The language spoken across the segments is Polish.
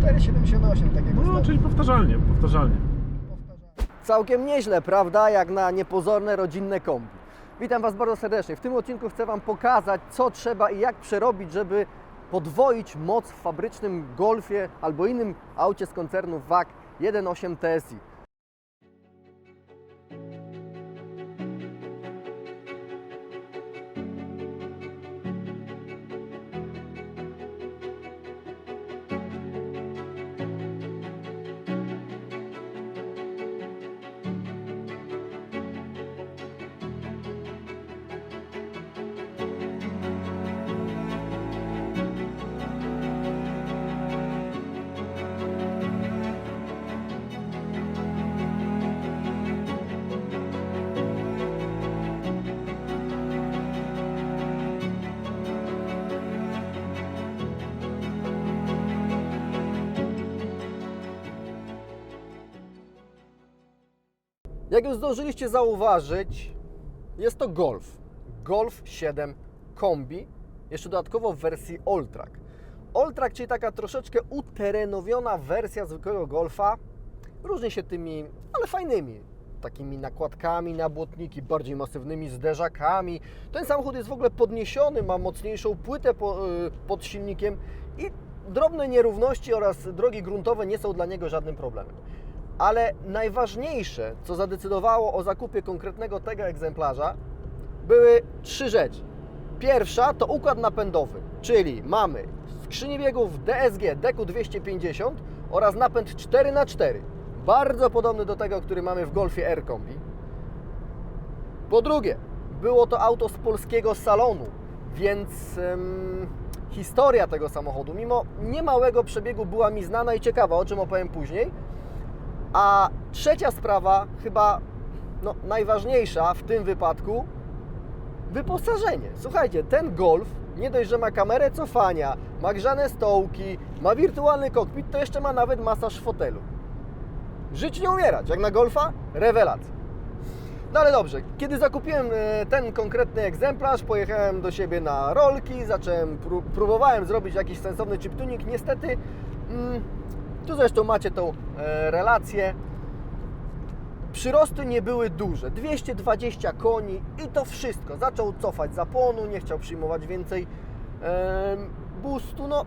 4,78 takiego No, czyli powtarzalnie, powtarzalnie. Całkiem nieźle, prawda? Jak na niepozorne rodzinne kombi. Witam Was bardzo serdecznie. W tym odcinku chcę Wam pokazać, co trzeba i jak przerobić, żeby podwoić moc w fabrycznym Golfie albo innym aucie z koncernu WAG 1.8 TSI. Jak już zdążyliście zauważyć, jest to Golf. Golf 7 Kombi, jeszcze dodatkowo w wersji Alltrack. Alltrack, czyli taka troszeczkę uterenowiona wersja zwykłego Golfa, różni się tymi, ale fajnymi, takimi nakładkami na błotniki, bardziej masywnymi zderzakami. Ten samochód jest w ogóle podniesiony, ma mocniejszą płytę po, y, pod silnikiem i drobne nierówności oraz drogi gruntowe nie są dla niego żadnym problemem. Ale najważniejsze, co zadecydowało o zakupie konkretnego tego egzemplarza, były trzy rzeczy. Pierwsza to układ napędowy, czyli mamy skrzynię biegów DSG DQ250 oraz napęd 4x4, bardzo podobny do tego, który mamy w Golfie R Kombi. Po drugie, było to auto z polskiego salonu, więc historia tego samochodu, mimo niemałego przebiegu, była mi znana i ciekawa, o czym opowiem później. A trzecia sprawa, chyba no, najważniejsza w tym wypadku, wyposażenie. Słuchajcie, ten Golf nie dość, że ma kamerę cofania, ma grzane stołki, ma wirtualny kokpit, to jeszcze ma nawet masaż fotelu. Żyć nie umierać, jak na Golfa, rewelacja. No ale dobrze, kiedy zakupiłem e, ten konkretny egzemplarz, pojechałem do siebie na rolki, zacząłem, pró- próbowałem zrobić jakiś sensowny chip tuning. Niestety, mm, tu zresztą macie tą e, relację, przyrosty nie były duże. 220 koni i to wszystko. Zaczął cofać zapłonu, nie chciał przyjmować więcej boostu. No,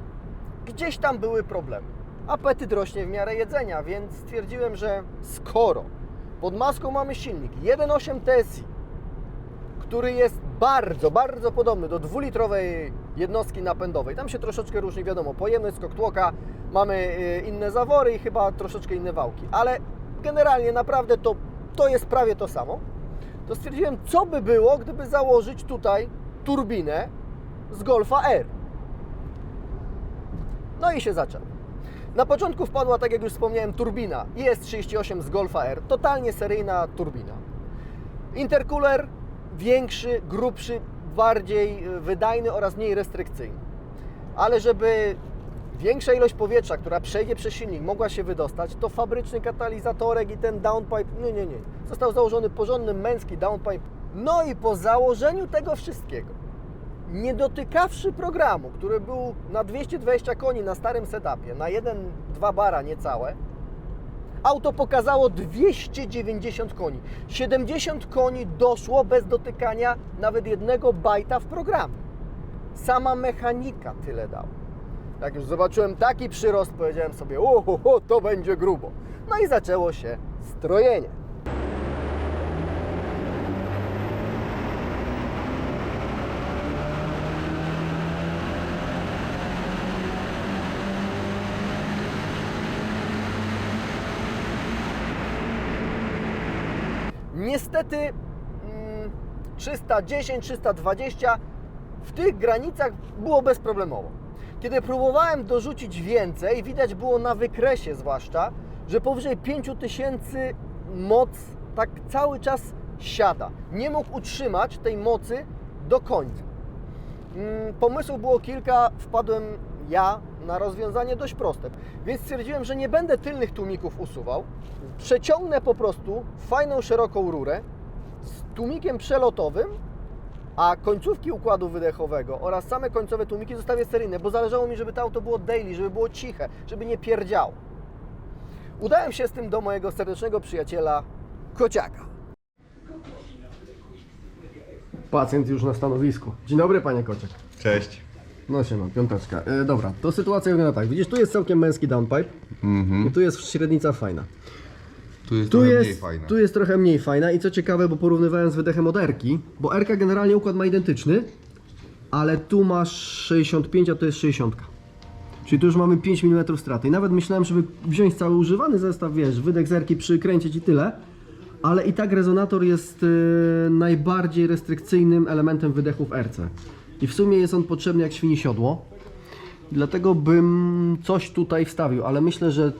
gdzieś tam były problemy. Apetyt rośnie w miarę jedzenia, więc stwierdziłem, że skoro pod maską mamy silnik 1.8 TSI, który jest bardzo, bardzo podobny do dwulitrowej jednostki napędowej. Tam się troszeczkę różni, wiadomo, pojemność, skok mamy y, inne zawory i chyba troszeczkę inne wałki, ale generalnie naprawdę to, to jest prawie to samo. To stwierdziłem, co by było, gdyby założyć tutaj turbinę z Golfa R. No i się zaczęło. Na początku wpadła, tak jak już wspomniałem, turbina IS-38 z Golfa R, totalnie seryjna turbina. Intercooler większy, grubszy, bardziej y, wydajny oraz mniej restrykcyjny. Ale żeby większa ilość powietrza, która przejdzie przez silnik, mogła się wydostać, to fabryczny katalizatorek i ten downpipe, nie, nie, nie. Został założony porządny męski downpipe. No i po założeniu tego wszystkiego, nie dotykawszy programu, który był na 220 koni na starym setupie, na 1-2 bara niecałe, auto pokazało 290 koni. 70 koni doszło bez dotykania nawet jednego bajta w programie. Sama mechanika tyle dała. Jak już zobaczyłem taki przyrost, powiedziałem sobie, oho, to będzie grubo. No i zaczęło się strojenie. Niestety mm, 310, 320 w tych granicach było bezproblemowo. Kiedy próbowałem dorzucić więcej, widać było na wykresie zwłaszcza, że powyżej 5000 moc tak cały czas siada. Nie mógł utrzymać tej mocy do końca. Mm, Pomysłów było kilka, wpadłem ja na rozwiązanie dość proste. Więc stwierdziłem, że nie będę tylnych tłumików usuwał. Przeciągnę po prostu fajną, szeroką rurę z tłumikiem przelotowym A końcówki układu wydechowego oraz same końcowe tłumiki zostawię seryjne, bo zależało mi, żeby to auto było daily, żeby było ciche, żeby nie pierdziało. Udałem się z tym do mojego serdecznego przyjaciela Kociaka. Pacjent już na stanowisku. Dzień dobry, panie Kociak. Cześć. No się mam, piąteczka. E, dobra, to sytuacja wygląda tak. Widzisz, tu jest całkiem męski downpipe i tu jest średnica fajna. Tu jest Tu trochę jest, mniej fajna. tu jest trochę mniej fajna i co ciekawe, bo porównywałem z wydechem od Erki, bo Erka generalnie układ ma identyczny, ale tu masz 65, a to jest 60. Czyli tu już mamy 5 mm straty. I nawet myślałem, żeby wziąć cały używany zestaw, wiesz, wydech z Erki przykręcić i tyle, ale i tak rezonator jest e, najbardziej restrykcyjnym elementem wydechu w RC. I w sumie jest on potrzebny jak świni siodło. Dlatego bym coś tutaj wstawił, ale myślę, że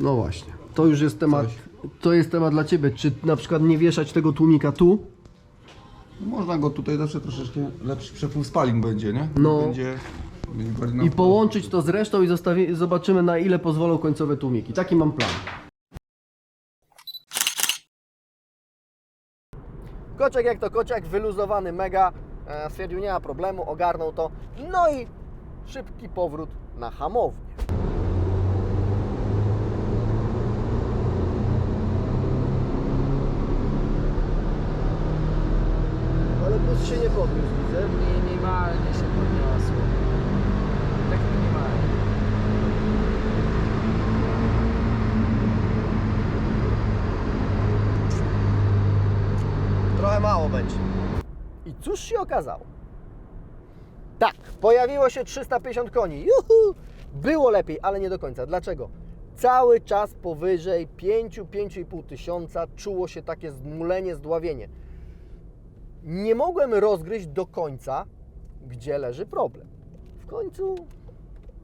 no właśnie. To już jest temat. To jest temat dla ciebie. Czy na przykład nie wieszać tego tłumika tu? Można go tutaj zawsze troszeczkę lepszy przepływ spalin będzie, nie? No. Będzie, będzie bardziej na I połączyć to z resztą i zostawi, zobaczymy na ile pozwolą końcowe tłumiki. Taki mam plan. Koczek jak to kociak, wyluzowany mega. E, stwierdził nie ma problemu, ogarnął to. No i szybki powrót na hamownię. Ale bus się nie podniósł, widzę. Minimalnie się podniosło. Tak minimalnie. Trochę mało będzie. I cóż się okazało? Tak, pojawiło się 350 koni. Juhu! Było lepiej, ale nie do końca. Dlaczego? Cały czas powyżej 5-5,5 tysiąca czuło się takie zmulenie, zdławienie. Nie mogłem rozgryźć do końca, gdzie leży problem. W końcu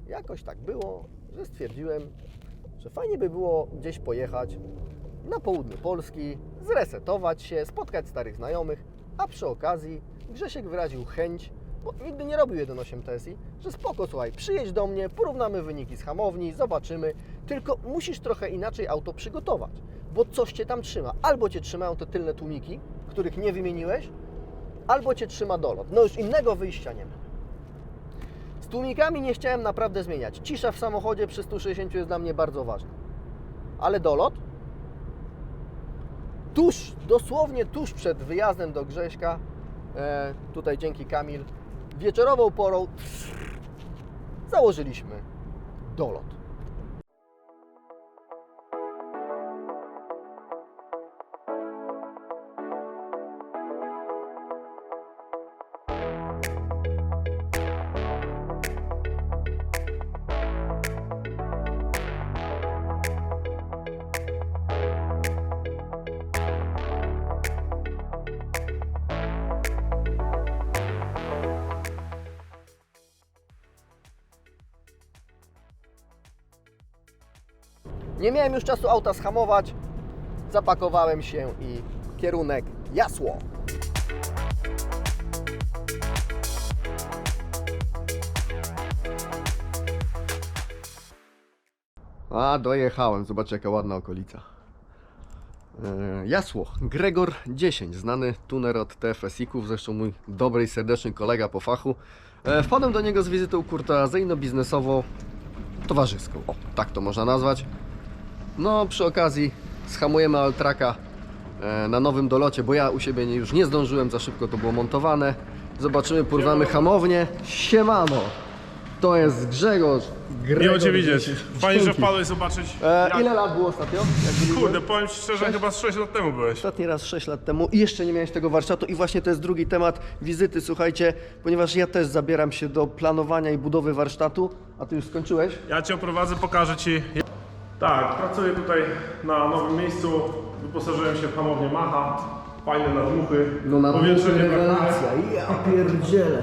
jakoś tak było, że stwierdziłem, że fajnie by było gdzieś pojechać na południe Polski, zresetować się, spotkać starych znajomych, a przy okazji Grzesiek wyraził chęć, bo nigdy nie robił 1.8 TSI, że spoko, słuchaj, przyjedź do mnie, porównamy wyniki z hamowni, zobaczymy, tylko musisz trochę inaczej auto przygotować, bo coś Cię tam trzyma. Albo Cię trzymają te tylne tłumiki, których nie wymieniłeś, albo Cię trzyma dolot. No już innego wyjścia nie ma. Z tłumikami nie chciałem naprawdę zmieniać. Cisza w samochodzie przy 160 jest dla mnie bardzo ważna. Ale dolot? tuż, dosłownie tuż przed wyjazdem do Grześka, e, tutaj dzięki Kamil, wieczorową porą założyliśmy dolot. Nie miałem już czasu auta schamować, zapakowałem się i kierunek Jasło. A, dojechałem. Zobacz, jaka ładna okolica. E, Jasło, Gregor 10, znany tuner od TFSików, zresztą mój dobry i serdeczny kolega po fachu. E, Wpadłem do niego z wizytą kurtuazyjno-biznesowo towarzyską, o, tak to można nazwać. No, przy okazji schamujemy Altraka e, na nowym dolocie, bo ja u siebie nie, już nie zdążyłem, za szybko to było montowane. Zobaczymy, porwamy hamownię. Siemano! To jest Grzegorz. Gregor Miło Cię widzieć. 10. Fajnie, że wpadłeś zobaczyć. E, jak- ile lat było ostatnio? Kurde, powiem Ci szczerze, chyba z 6 lat temu byłeś. Ostatni raz 6 lat temu i jeszcze nie miałeś tego warsztatu i właśnie to jest drugi temat wizyty, słuchajcie, ponieważ ja też zabieram się do planowania i budowy warsztatu, a ty już skończyłeś? Ja Cię oprowadzę, pokażę Ci. Tak, pracuję tutaj na nowym miejscu. Wyposażyłem się w hamownię Macha. Fajne nadmuchy. Powietrze nie brakuje. ja pierdzielę.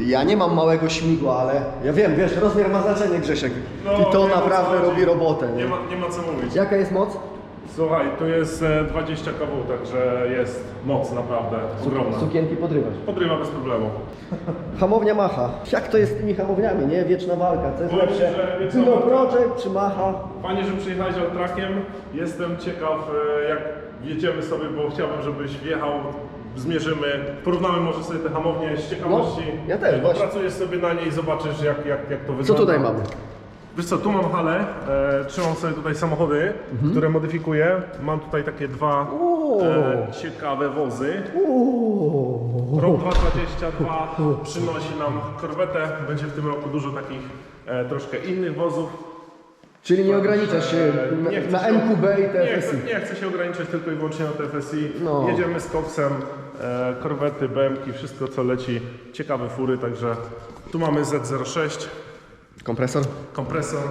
Ja nie mam małego śmigła, ale ja wiem, wiesz, rozmiar ma znaczenie Grzesiek No, i to wiem, o co naprawdę chodzi. robi robotę. Nie Nie? ma, nie ma co mówić. Jaka jest moc? Słuchaj, tu jest e, 20 kW, także jest moc naprawdę ogromna. Sukienki podrywasz. Podrywa bez problemu. Hamownia Macha. Jak to jest z tymi hamowniami, nie? Wieczna walka. Co jest Powiem, lepsze? że co? Project czy Macha? Fajnie, że przyjechałeś trakiem. Jestem ciekaw, e, jak jedziemy sobie, bo chciałbym, żebyś wjechał. Zmierzymy, porównamy może sobie te hamownie z ciekawości. No, ja też, właśnie. Pracujesz sobie na niej i zobaczysz, jak, jak, jak to wygląda. Co tutaj mamy? Wiesz co, tu mam halę, e, trzymam sobie tutaj samochody, które modyfikuję. Mam tutaj takie dwa Mhm. E, ciekawe wozy. Rok 2022 przynosi nam korwetę. Będzie w tym roku dużo takich e, troszkę innych wozów. Czyli nie ograniczasz się E, na, nie chcę na się- MQB i Nie TFSI. chcę, nie chcę się ograniczać tylko i wyłącznie na TFSI. No. Jedziemy z koksem, e, korwety, BMki, wszystko co leci. Ciekawe fury, także tu mamy Z06, Kompresor? kompresor,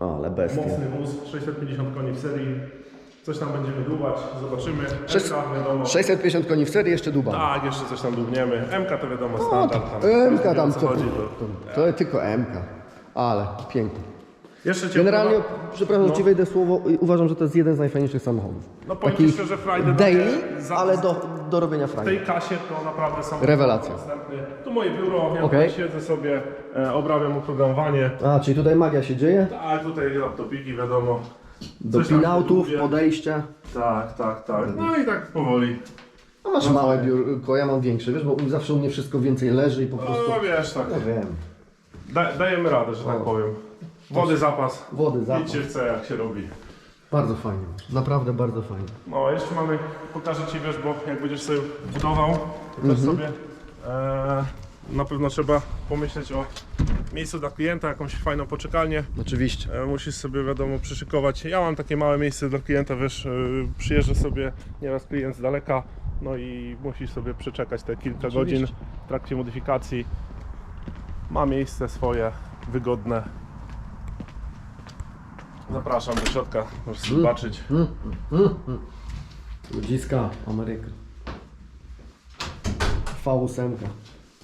Ale bestia. mocny wóz, 650 koni w serii. Coś tam będziemy dłubać, zobaczymy. Sześć- MK wiadomo. 650 koni w serii, jeszcze duba. Tak, jeszcze coś tam dłubniemy. MK to wiadomo, No, standard. to Tam, MK tam o co? chodzi. To, To. to tylko MK. Ale pięknie. Jeszcze cię Generalnie, przepraszam, No. ci wejdę w słowo, i uważam, że to jest jeden z najfajniejszych samochodów. No powiem ci szczerze, Friday daily, za- ale do, do robienia W frajdy. tej kasie to naprawdę są Rewelacja. następny. Tu moje biuro, ja Okej. tutaj siedzę sobie, e, obrabiam oprogramowanie. A, czyli tutaj magia się dzieje? Tak, tutaj laptopiki, wiadomo. Do Coś pinautów, podejścia. Tak, tak, tak. No i tak powoli. No masz małe biurko, ja mam większe, wiesz, bo zawsze u mnie wszystko więcej leży i po prostu... No wiesz, tak. No wiem. Da, dajemy radę, że tak O. powiem. Wody zapas. Wody, zapas. Idźcie chce jak się robi. Bardzo fajnie. Naprawdę bardzo fajnie. No, a jeszcze mamy, pokażę Ci, wiesz, bo jak będziesz sobie budował, to Mhm. też sobie e, na pewno trzeba pomyśleć o miejscu dla klienta, jakąś fajną poczekalnię. Oczywiście. E, Musisz sobie, wiadomo, przyszykować. Ja mam takie małe miejsce dla klienta, wiesz, e, przyjeżdża sobie nieraz klient z daleka, no i musisz sobie przeczekać te kilka godzin w trakcie modyfikacji. Ma miejsce swoje, wygodne. Zapraszam do środka, możesz zobaczyć. Ludziska, Ameryka. V8.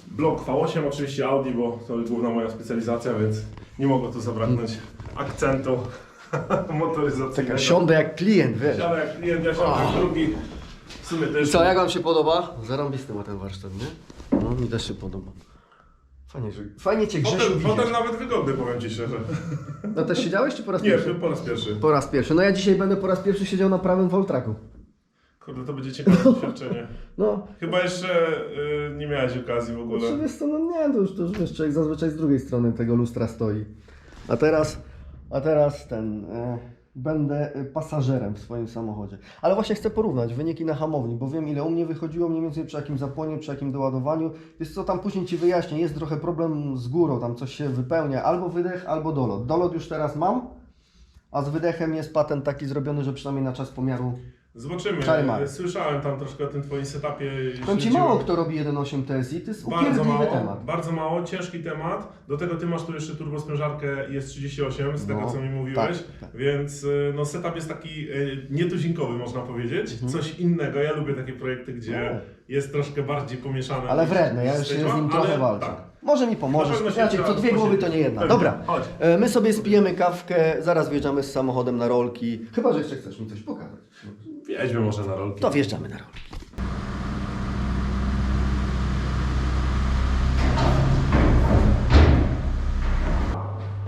Blok V8, oczywiście Audi, bo to jest główna moja specjalizacja, więc nie mogło tu zabraknąć akcentu motoryzacyjnego. Siądę jak klient, wiesz. Siada jak klient, ja siadam jak drugi. W sumie też. co, jak wam się podoba? Zarąbisty ma ten warsztat, nie? No, mi też się podoba. Fajnie, że... Fajnie cię Grzesiu Potem, widzieć. potem nawet wygodny, powiem Ci szczerze. No też siedziałeś czy po raz Nie, pierwszy? po raz pierwszy. Po raz pierwszy. No ja dzisiaj będę po raz pierwszy siedział na prawym Voltraku. Kurde, to będzie ciekawe doświadczenie. No, Chyba jeszcze y, nie miałeś okazji w ogóle. Znaczy, wiesz co, no nie, to już, to już wiesz, człowiek zazwyczaj z drugiej strony tego lustra stoi. A teraz, a teraz ten, e, będę e, pasażerem w swoim samochodzie. Ale właśnie chcę porównać wyniki na hamowni, bo wiem ile u mnie wychodziło mniej więcej przy jakim zapłonie, przy jakim doładowaniu. Wiesz co, tam później Ci wyjaśnię, jest trochę problem z górą, tam coś się wypełnia, albo wydech, albo dolot. Dolot już teraz mam, a z wydechem jest patent taki zrobiony, że przynajmniej na czas pomiaru Zobaczymy. Czary Mary. Słyszałem tam troszkę o tym Twoim setupie. Powiem Ci, mało kto robi 1.8 TSI, to jest Bardzo upierdliwy mało, temat. bardzo mało, ciężki temat. Do tego ty masz tu jeszcze turbosprężarkę IS-38, z tego No, co mi mówiłeś, tak, tak. więc y, no, setup jest taki y, nietuzinkowy można powiedzieć, coś innego. Ja lubię takie projekty, gdzie Mhm. No. jest troszkę bardziej pomieszane. Ale niż- wredne, ja niż już się z nim trochę ale walczę. Tak. Może mi Na pomożesz. pewno Znaczy, co dwie głowy to nie jedna. Pewnie. Dobra, Chodź. e, my sobie spijemy kawkę, zaraz wjeżdżamy z samochodem na rolki. Chyba, że jeszcze chcesz mi coś pokazać. Wjedźmy może na rolki. To wjeżdżamy na rolki.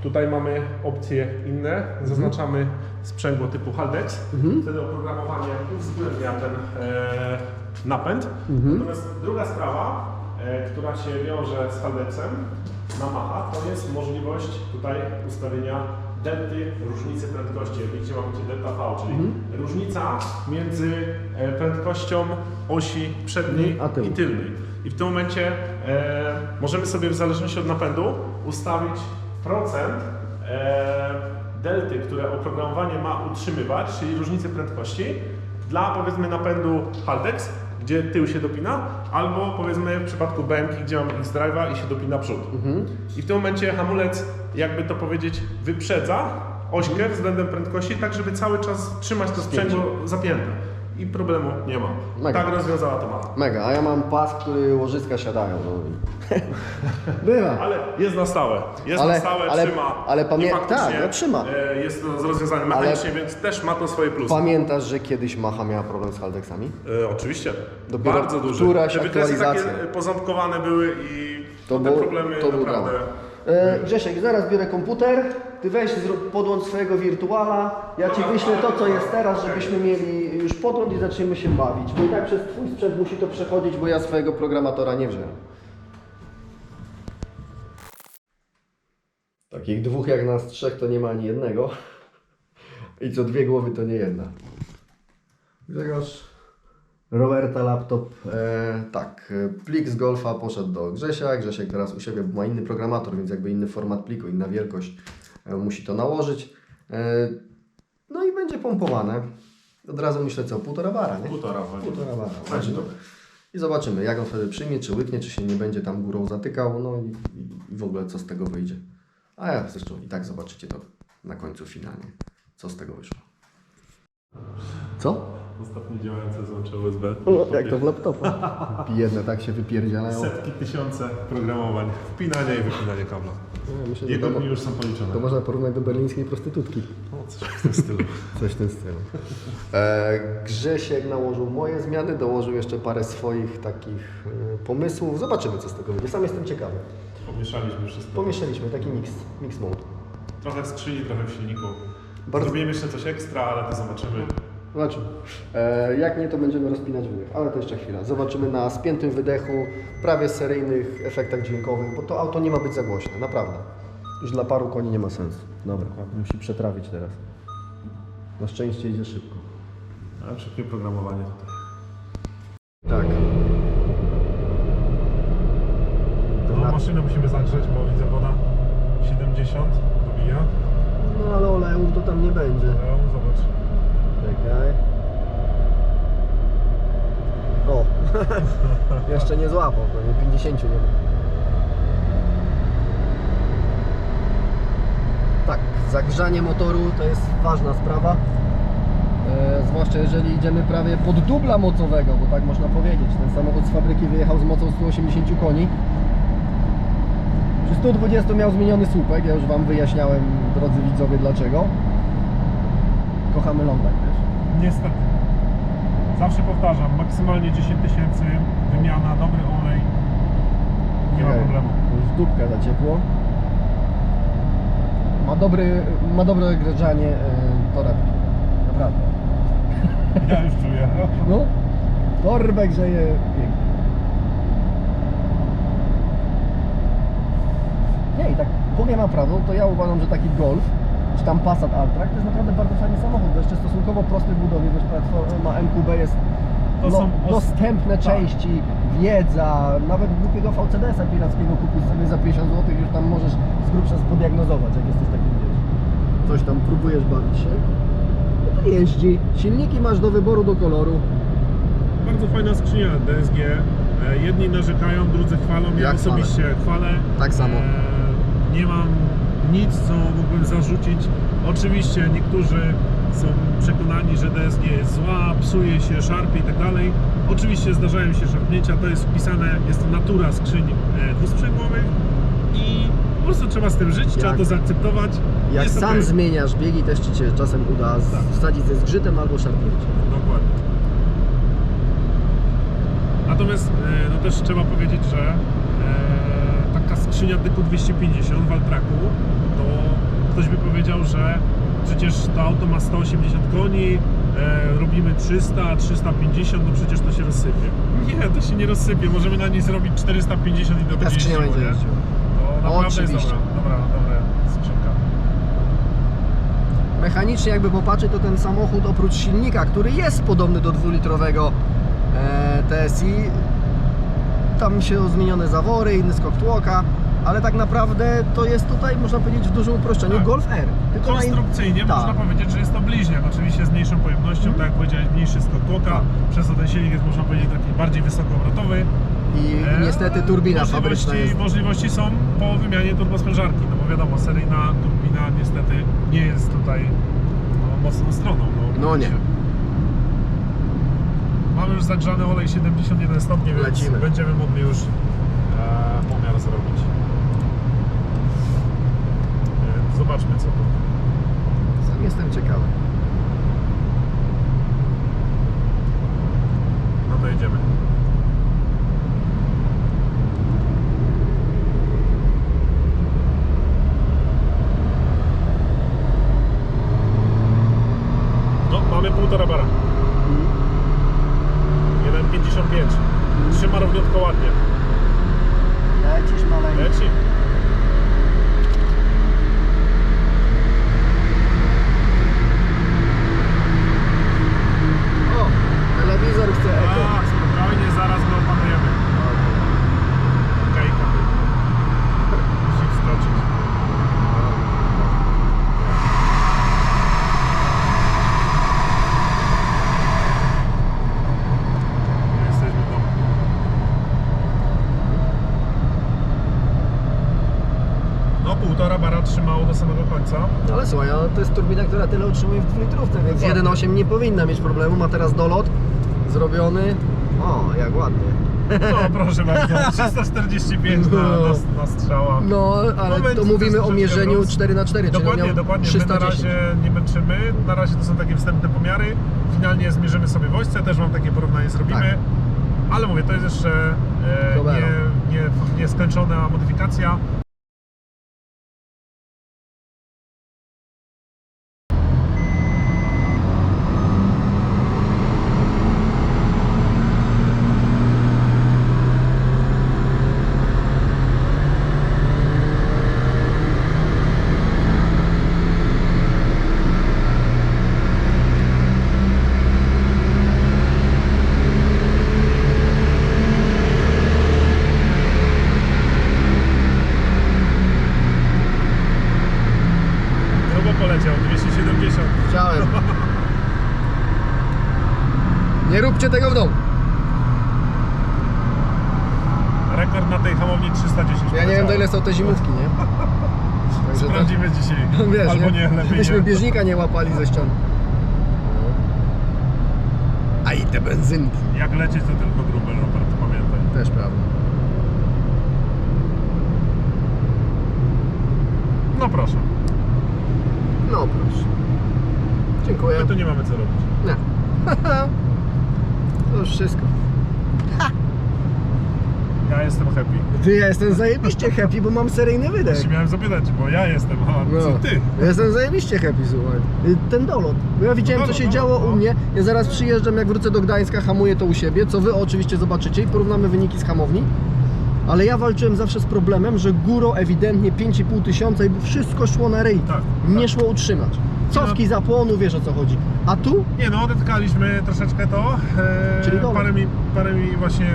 Tutaj mamy opcje inne, zaznaczamy sprzęgło typu Haldex, wtedy oprogramowanie uwzględnia ten e, napęd. Natomiast druga sprawa, e, która się wiąże z Haldexem na Macha, to jest możliwość tutaj ustawienia delty różnicy prędkości. Jak widzicie mamy delta V, czyli różnica między e, prędkością osi przedniej A tyłu. i tylnej. I w tym momencie e, możemy sobie w zależności od napędu ustawić procent e, delty, które oprogramowanie ma utrzymywać, czyli różnicy prędkości dla powiedzmy napędu Haldex, gdzie tył się dopina, albo powiedzmy w przypadku BMK, gdzie mamy X-Drive'a i się dopina przód. I w tym momencie hamulec, jakby to powiedzieć, wyprzedza ośkę względem prędkości, tak żeby cały czas trzymać to sprzęgło zapięte. I problemu nie ma. Mega. Tak rozwiązała to mama. Mega, a ja mam pas, który łożyska siadają. No. Bywa. Ale jest na stałe. Jest Ale- na stałe, ale- trzyma. ale pamię- I faktycznie, tak, no trzyma. e, Jest to rozwiązane mechanicznie, więc też ma to swoje plusy. Pamiętasz, że kiedyś Macha miała problem z haldeksami? E, oczywiście. Dopiero Bardzo duży. któraś Te wykresy takie aktualizacja. e, poząbkowane były i To te był- problemy to był naprawdę... dramat. E, Grzesiek, zaraz biorę komputer, ty weź, zrób podłącz swojego wirtuala, ja ci wyślę to, co jest teraz, żebyśmy mieli już podłącz i zaczniemy się bawić. Bo i tak przez twój sprzęt musi to przechodzić, bo ja swojego programatora nie wziąłem. Takich dwóch jak nas trzech to nie ma ani jednego. I co dwie głowy to nie jedna. Grzegorz, Roberta laptop, e, tak, e, plik z Golfa poszedł do Grzesia, Grzesiek teraz u siebie bo ma inny programator, więc jakby inny format pliku, inna wielkość, e, musi to nałożyć. E, no i będzie pompowane. Od razu myślę co, półtora bara, nie? Półtora wchodzi. Półtora bara. Będzie No. dobre. I zobaczymy, jak on wtedy przyjmie, czy łyknie, czy się nie będzie tam górą zatykał, no i, i- i w ogóle co z tego wyjdzie. A ja zresztą i tak zobaczycie to na końcu finalnie, co z tego wyszło. Co? Ostatnie działające złącze USB. No, jak to w laptopu. Jedne tak się wypierdzielają. Setki, tysiące programowań, wpinania i wypinania kabla. Ja myślę, Jego dni już są policzone. to można porównać do berlińskiej prostytutki. O, coś w tym stylu. Coś w tym stylu. E, Grzesiek nałożył moje zmiany, dołożył jeszcze parę swoich takich e, pomysłów. Zobaczymy, co z tego wyjdzie. Sam jestem ciekawy. Pomieszaliśmy wszystko. Pomieszaliśmy taki mix, mix mode. Trochę w skrzyni, trochę w silniku. Bardzo- Zrobimy jeszcze coś ekstra, ale to zobaczymy. Zobaczymy. E, jak nie, to będziemy rozpinać wydech, ale to jeszcze chwila. Zobaczymy na spiętym wydechu, prawie seryjnych efektach dźwiękowych, bo to auto nie ma być za głośne, naprawdę. Już dla paru koni nie ma sensu. Dobra, musi przetrawić teraz. Na szczęście idzie szybko. Ale szybkie programowanie tutaj. Tak. No, maszynę musimy zagrzeć, bo widzę woda 70 dobija. No ale oleum to tam nie będzie. Zobacz. Czekaj. O! Jeszcze nie złapał, pewnie 50 nie ma. Tak, zagrzanie motoru to jest ważna sprawa. E, zwłaszcza jeżeli idziemy prawie pod dubla mocowego, bo tak można powiedzieć. Ten samochód z fabryki wyjechał z mocą 180 koni. Przy 120 miał zmieniony słupek, ja już Wam wyjaśniałem, drodzy widzowie, dlaczego. Kochamy wiesz? Niestety. Zawsze powtarzam, maksymalnie 10 tysięcy, wymiana, dobry olej. Nie ma Okej. problemu. Już dupka za ciepło. Ma, dobry, ma dobre ogrzanie yy, torebki. Naprawdę. Ja już czuję. No, torbę grzeje pięknie. Nie, i tak powiem naprawdę, to ja uważam, że taki Golf, czy tam Passat Alltrack, to jest naprawdę bardzo fajny samochód, bo jeszcze stosunkowo prosty w budowie, wiesz, platforma MQB jest To no, są os- dostępne tak. części, wiedza, nawet głupiego VCDS-a pirackiego kupić sobie za 50 zł, już tam możesz z grubsza spoddiagnozować, jak jesteś takim, wiesz, coś tam próbujesz bawić się. No to jeździ, silniki masz do wyboru, do koloru. Bardzo fajna skrzynia DSG. E, Jedni narzekają, drudzy chwalą. Ja Jak osobiście chwalę. Tak samo. E, Nie mam nic, co mógłbym zarzucić. Oczywiście niektórzy są przekonani, że DSG jest zła, psuje się, szarpie i tak dalej. Oczywiście zdarzają się szarpnięcia, to jest wpisane, jest to natura skrzyń e, dwusprzęgłowych i po prostu trzeba z tym żyć, trzeba to zaakceptować. Jak sam okej. zmieniasz biegi, też Ci się czasem uda Tak. wsadzić ze zgrzytem albo szarpnięciem. Dokładnie. Natomiast e, no też trzeba powiedzieć, że e, taka skrzynia typu 250 w Altraku, to ktoś by powiedział, że przecież to auto ma 180 koni, e, robimy 300, 350, no przecież to się rozsypie. Nie, to się nie rozsypie, możemy na niej zrobić 450 i to Ta skrzynia będzie jeździła. To naprawdę Oczywiście. jest dobra, dobra, dobra skrzynka. Mechanicznie jakby popatrzeć, to ten samochód oprócz silnika, który jest podobny do dwulitrowego e, TSI, tam się zmienione zawory, inny skok tłoka, ale tak naprawdę to jest tutaj, można powiedzieć, w dużym uproszczeniu Tak. Golf R. Tylko na Konstrukcyjnie Tak. można powiedzieć, że jest to bliźniak, oczywiście z mniejszą pojemnością, tak jak powiedziałeś, mniejszy skok tłoka, Tak. przez to ten silnik jest można powiedzieć taki bardziej wysokoobrotowy. I E, niestety turbina fabryczna możliwości, jest... możliwości są po wymianie turbosprężarki, no bo wiadomo, seryjna turbina niestety nie jest tutaj no, mocną stroną. No nie. Już zagrzany olej 71 stopni, więc Lecimy. będziemy mogli już e, pomiar zrobić. Więc zobaczmy co tu. Sam jestem ciekawy. No to jedziemy. No, mamy półtora bara. 1,55. Trzyma równiutko ładnie. Lecisz maleńko. Leci. O, telewizor chce eko. A, spokojnie, zaraz go opanujemy. Okejka. Musi wskoczyć. Jesteśmy w domu. No, półtora bara trzymało do samego końca. Ale słuchaj, no, to jest turbina, która tyle utrzymuje w dwulitrówce, więc Dokładnie. 1.8 nie powinna mieć problemu. Ma teraz dolot zrobiony. O, jak ładnie. No, proszę bardzo, 345 na, na, na strzała. No, ale Moment, to mówimy o mierzeniu roz- 4 na 4 czyli Dokładnie, miał dokładnie. My na 310. razie nie męczymy. Na razie to są takie wstępne pomiary. Finalnie zmierzymy sobie w ośce, też Wam takie porównanie zrobimy. Tak. Ale mówię, to jest jeszcze e, nie, nie, nie skończona modyfikacja. Grubo poleciał, 270. Chciałem. Nie róbcie tego w domu. Rekord na tej hamowni 310. Ja nie wiem do ile są te zimówki, nie? Także Sprawdzimy dzisiaj. Wiesz, Albo nie, lepiej Żebyśmy nie. bieżnika nie łapali ze ściany. A i te benzynki. Jak lecieć to tylko gruby, Robert, pamiętaj. Też prawda. No proszę, No proszę. Dziękuję. my tu nie mamy co robić. Nie. to już wszystko. Ja jestem happy. Ty, ja jestem zajebiście happy, bo mam seryjny wydech. Się miałem zapytać, bo ja jestem, a co ty? Ja jestem zajebiście happy, słuchaj. Y, Ten dolot. Bo ja widziałem, co Dolot, się no, działo no. u mnie. Ja zaraz przyjeżdżam, jak wrócę do Gdańska, hamuję to u siebie, co wy oczywiście zobaczycie i porównamy wyniki z hamowni. Ale ja walczyłem zawsze z problemem, że górą ewidentnie 5,5 tysiąca i wszystko szło na ryj. Tak, Nie tak. szło utrzymać. Cofki zapłonu, wiesz o co chodzi. A tu? Nie no, odetkaliśmy troszeczkę to. E, Czyli dolot. paręmi, paręmi właśnie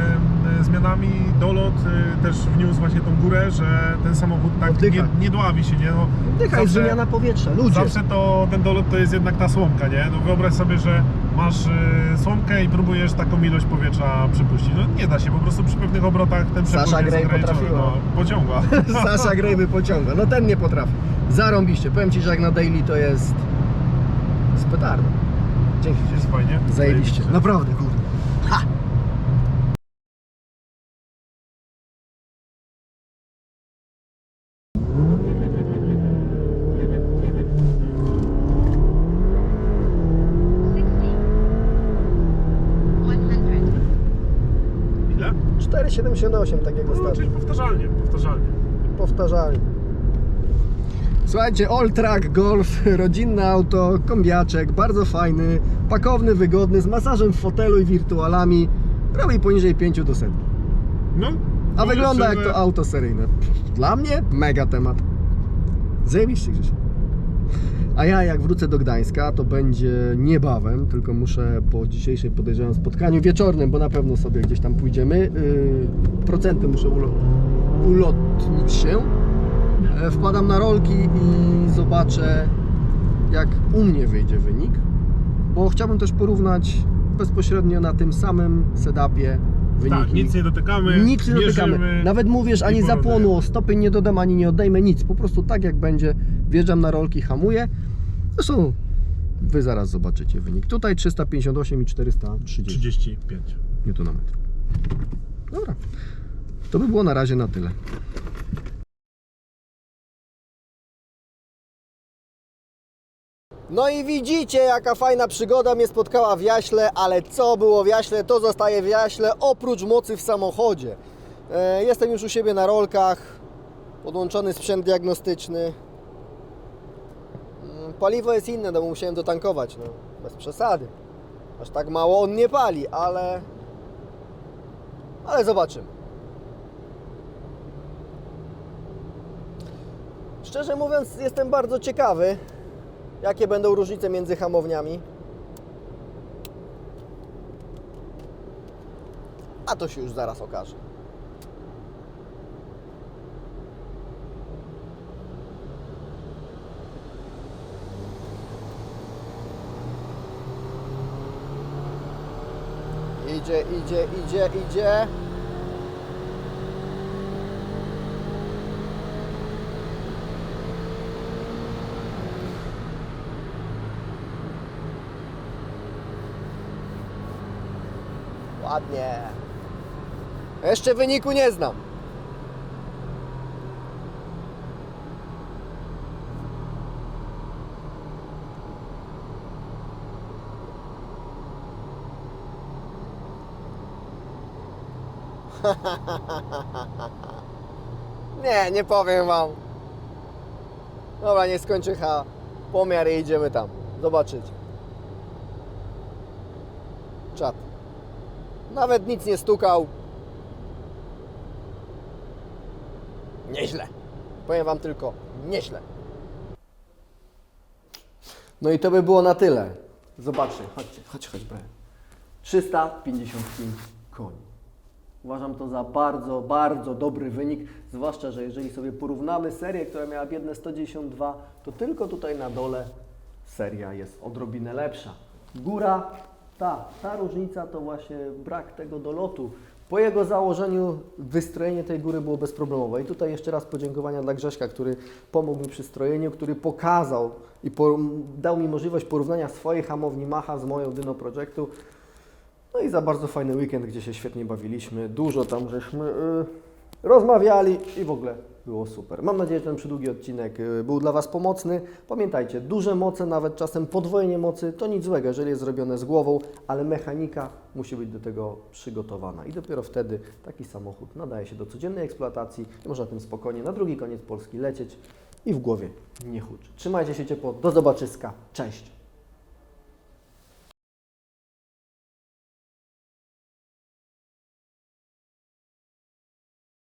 e, zmianami. Dolot e, też wniósł właśnie tą górę, że ten samochód tak Oddycha. nie, nie dławi się, nie? No, Dycha jest wymiana powietrza, ludzie. Zawsze to ten dolot to jest jednak ta słomka, nie? No wyobraź sobie, że masz y, słomkę i próbujesz taką ilość powietrza przepuścić. No nie da się, po prostu przy pewnych obrotach ten przepływ Sasha jest Grey ograniczony, potrafiła. No, pociąga. Sasza Grejby pociąga. No ten nie potrafi. Zarąbiście. Powiem Ci, że jak na daily to jest z petardą. Dzięki. Jest fajnie. Zajebiście. Naprawdę, kurde. Ha! Ile? 4,78 tak jak No, czyli powtarzalnie, powtarzalnie. Powtarzalnie. Słuchajcie, All Track Golf, rodzinne auto, kombiaczek, bardzo fajny, pakowny, wygodny, z masażem w fotelu i wirtualami. Robi poniżej 5 do setki. No. A wygląda jak to auto seryjne. Dla mnie mega temat. Zajebiście Grzesiek. A ja jak wrócę do Gdańska, to będzie niebawem, tylko muszę po dzisiejszej podejrzewam spotkaniu wieczornym, bo na pewno sobie gdzieś tam pójdziemy. Yy, procenty muszę ulo- ulotnić się. E, Wpadam na rolki i zobaczę jak u mnie wyjdzie wynik, bo chciałbym też porównać bezpośrednio na tym samym setupie wyniki. Tak, nic nie dotykamy. Nic nie dotykamy. Nawet mówisz, ani zapłonu stopień nie dodam, ani nie odejmę, nic. Po prostu tak jak będzie, wjeżdżam na rolki, hamuję. Zresztą Wy zaraz zobaczycie wynik. Tutaj 358 i 430 35. Nm. Dobra. To by było na razie na tyle. No i widzicie, jaka fajna przygoda mnie spotkała w Jaśle, ale co było w Jaśle, to zostaje w Jaśle, oprócz mocy w samochodzie. E, jestem już u siebie na rolkach, podłączony sprzęt diagnostyczny. Mm, Paliwo jest inne, no bo musiałem dotankować, no, bez przesady. Aż tak mało on nie pali, ale... Ale zobaczymy. Szczerze mówiąc, jestem bardzo ciekawy, jakie będą różnice między hamowniami. A to się już zaraz okaże. Idzie, idzie, idzie, idzie. Ładnie. Jeszcze wyniku nie znam. Nie, nie powiem wam. Dobra, nie skończy H. Pomiar i idziemy tam. Zobaczyć. Czat. Nawet nic nie stukał. Nieźle. Powiem wam tylko, nieźle. No i to by było na tyle. Zobaczcie, chodźcie, chodź, chodź, Brian. 355 koni. Uważam to za bardzo, bardzo dobry wynik, zwłaszcza, że jeżeli sobie porównamy serię, która miała biedne 192, to tylko tutaj na dole seria jest odrobinę lepsza. Góra, ta, ta różnica to właśnie brak tego dolotu. Po jego założeniu wystrojenie tej góry było bezproblemowe. I tutaj jeszcze raz podziękowania dla Grześka, który pomógł mi przy strojeniu, który pokazał i dał mi możliwość porównania swojej hamowni Macha z moją Dyno Projectu. No i za bardzo fajny weekend, gdzie się świetnie bawiliśmy. Dużo tam żeśmy y, rozmawiali i w ogóle było super. Mam nadzieję, że ten przydługi odcinek y, był dla Was pomocny. Pamiętajcie, duże moce, nawet czasem podwojenie mocy, to nic złego, jeżeli jest zrobione z głową, ale mechanika musi być do tego przygotowana. I dopiero wtedy taki samochód nadaje się do codziennej eksploatacji i można tym spokojnie na drugi koniec Polski lecieć i w głowie nie huczy. Trzymajcie się ciepło, do zobaczyska, cześć!